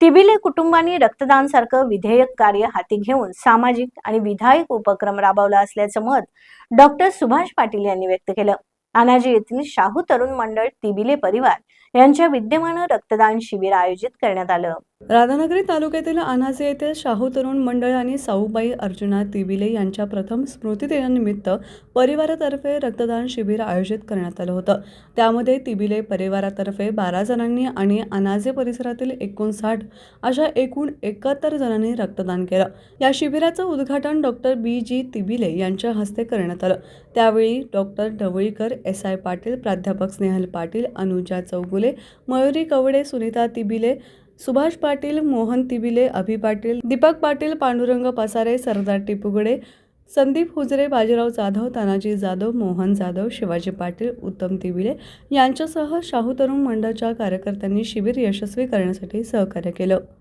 तिबिले कुटुंबांनी रक्तदान सारखं विधेयक कार्य हाती घेऊन सामाजिक आणि विधायक उपक्रम राबवला असल्याचं मत डॉक्टर सुभाष पाटील यांनी व्यक्त केलं. अनाजी येथील शाहू तरुण मंडळ तिबिले परिवार यांच्या विद्यमानं रक्तदान शिबिर आयोजित करण्यात आलं. राधानगरी तालुक्यातील अनाजे येथील शाहू तरुण मंडळ आणि साऊबाई अर्जुना तिबिले यांच्या प्रथम स्मृतिदिनानिमित्त परिवारातर्फे रक्तदान शिबिर आयोजित करण्यात आलं होतं. त्यामध्ये तिबिले परिवारातर्फे बारा जणांनी आणि अनाजे परिसरातील एकोणसाठ अशा एकूण एकाहत्तर जणांनी रक्तदान केलं. या शिबिराचं उद्घाटन डॉक्टर बी. जी. तिबिले यांच्या हस्ते करण्यात आलं. त्यावेळी doctor Dhavalikar S. I. Patil प्राध्यापक स्नेहल पाटील अनुजा चौगुले मयुरी कवडे सुनीता तिबिले सुभाष पाटील मोहन तिबिले अभि पाटील दीपक पाटील पांडुरंग पसारे सरदार टिपुगडे संदीप हुजरे बाजीराव जाधव तानाजी जाधव मोहन जाधव शिवाजी पाटील उत्तम तिबिले यांच्यासह शाहू तरुण मंडळाच्या कार्यकर्त्यांनी शिबिर यशस्वी करण्यासाठी सहकार्य केलं.